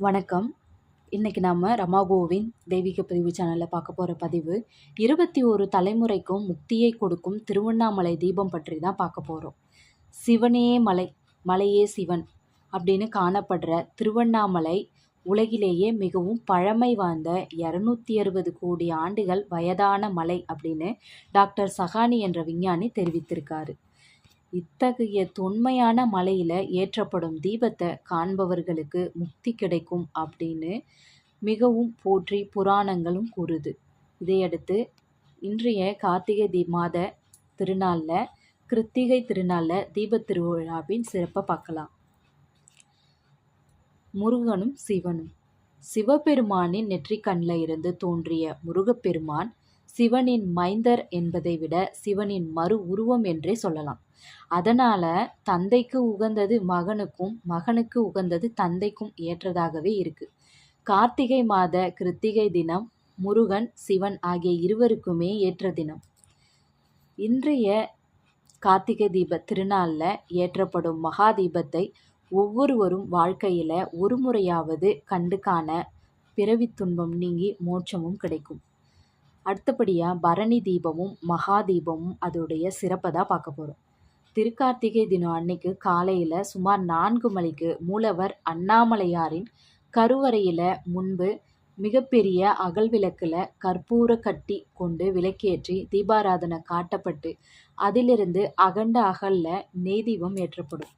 வணக்கம். இன்றைக்கி நாம் ரமாகோவின் தெய்வீக பதிவு சேனலில் பார்க்க போகிற பதிவு இருபத்தி ஒரு தலைமுறைக்கும் முக்தியை கொடுக்கும் திருவண்ணாமலை தீபம் பற்றி தான் பார்க்க போகிறோம் சிவனே மலை மலையே சிவன் அப்படின்னு காணப்படுற திருவண்ணாமலை உலகிலேயே மிகவும் பழமை வாய்ந்த இரநூத்தி அறுபது கோடி ஆண்டுகள் வயதான மலை அப்படின்னு டாக்டர் சஹானி என்ற விஞ்ஞானி தெரிவித்திருக்காரு. இத்தகைய தொன்மையான மலையில் ஏற்றப்படும் தீபத்தை காண்பவர்களுக்கு முக்தி கிடைக்கும் அப்படின்னு மிகவும் போற்றி புராணங்களும் கூறுது. இதையடுத்து இன்றைய கார்த்திகை தீ மாத திருநாளில் கிருத்திகை திருநாளில் தீபத் திருவிழாவின் சிறப்பை பார்க்கலாம். முருகனும் சிவனும். சிவபெருமானின் நெற்றிக்கண்ணில் இருந்து தோன்றிய முருகப்பெருமான் சிவனின் மைந்தர் என்பதை விட சிவனின் மறு உருவம் என்றே சொல்லலாம். அதனால தந்தைக்கு உகந்தது மகனுக்கும் மகனுக்கு உகந்தது தந்தைக்கும் ஏற்றதாகவே இருக்கு. கார்த்திகை மாத கிருத்திகை தினம் முருகன் சிவன் ஆகிய இருவருக்குமே ஏற்ற தினம். இன்றைய கார்த்திகை தீப திருநாளில் ஏற்றப்படும் மகா தீபத்தை ஒவ்வொருவரும் வாழ்க்கையில் ஒரு முறையாவது கண்டு காண பிறவி துன்பம் நீங்கி மோட்சமும் கிடைக்கும். அடுத்தபடியாக பரணி தீபமும் மகா தீபமும் அதோடைய சிறப்பை தான் பார்க்க போகிறோம் திருக்கார்த்திகை தினம் அன்னைக்கு காலையில் சுமார் நான்கு மணிக்கு மூலவர் அண்ணாமலையாரின் கருவறையில் முன்பு மிகப்பெரிய அகல் விளக்கில் கற்பூர கட்டி கொண்டு விளக்கேற்றி தீபாராதனை காட்டப்பட்டு அதிலிருந்து அகண்ட அகலில் நெய் தீபம் ஏற்றப்படும்.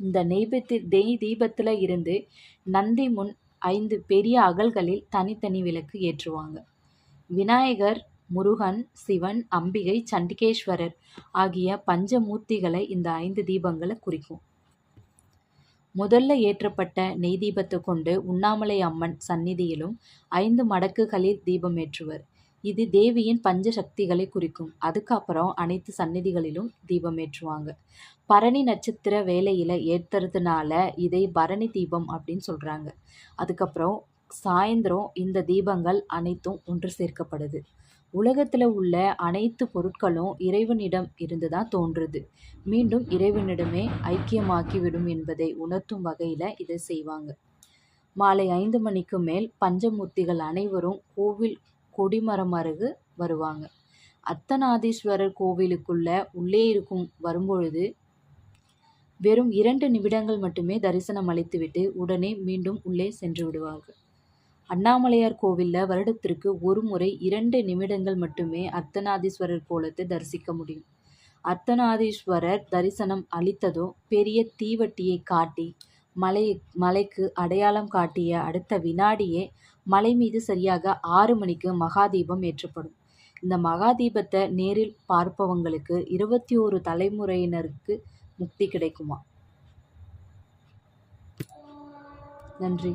இந்த நெய்பத்தி நெய் தீபத்தில் இருந்து நந்தி முன் ஐந்து பெரிய அகல்களில் தனித்தனி விளக்கு ஏற்றுவாங்க. விநாயகர் முருகன் சிவன் அம்பிகை சண்டிகேஸ்வரர் ஆகிய பஞ்சமூர்த்திகளை இந்த ஐந்து தீபங்களை குறிக்கும். முதல்ல ஏற்றப்பட்ட நெய் தீபத்தை கொண்டு உண்ணாமலை அம்மன் சந்நிதியிலும் ஐந்து மடக்குகளில் தீபம் ஏற்றுவர். இது தேவியின் பஞ்ச சக்திகளை குறிக்கும். அதுக்கப்புறம் அனைத்து சந்நிதிகளிலும் தீபம் ஏற்றுவாங்க. பரணி நட்சத்திர வேலையில் ஏற்றுறதுனால இதை பரணி தீபம் அப்படின்னு சொல்கிறாங்க அதுக்கப்புறம் சாயந்தரம் இந்த தீபங்கள் அனைத்தும் ஒன்று சேர்க்கப்படுது. உலகத்தில் உள்ள அனைத்து பொருட்களும் இறைவனிடம் இருந்து தான் தோன்றுது. மீண்டும் இறைவனிடமே ஐக்கியமாக்கிவிடும் என்பதை உணர்த்தும் வகையில் இதை செய்வாங்க. மாலை ஐந்து மணிக்கு மேல் பஞ்சமூர்த்திகள் அனைவரும் கோவில் கொடிமரம் அருகு வருவாங்க. அத்தநாதீஸ்வரர் கோவிலுக்குள்ள உள்ளே இருக்கும் வரும்பொழுது வெறும் இரண்டு நிமிடங்கள் மட்டுமே தரிசனம் அளித்துவிட்டு உடனே மீண்டும் உள்ளே சென்று விடுவார்கள். அண்ணாமலையார் கோவிலில் வருடத்திற்கு ஒரு முறை இரண்டு நிமிடங்கள் மட்டுமே அர்த்தநாதீஸ்வரர் கோலத்தை தரிசிக்க முடியும். அர்த்தநாதீஸ்வரர் தரிசனம் அளித்ததும் பெரிய தீவட்டியை காட்டி மலை மலைக்கு அடையாளம் காட்டிய அடுத்த வினாடியே மலை மீது சரியாக ஆறு மணிக்கு மகாதீபம் ஏற்றப்படும். இந்த மகாதீபத்தை நேரில் பார்ப்பவங்களுக்கு இருபத்தி ஓரு தலைமுறையினருக்கு முக்தி கிடைக்குமா? நன்றி.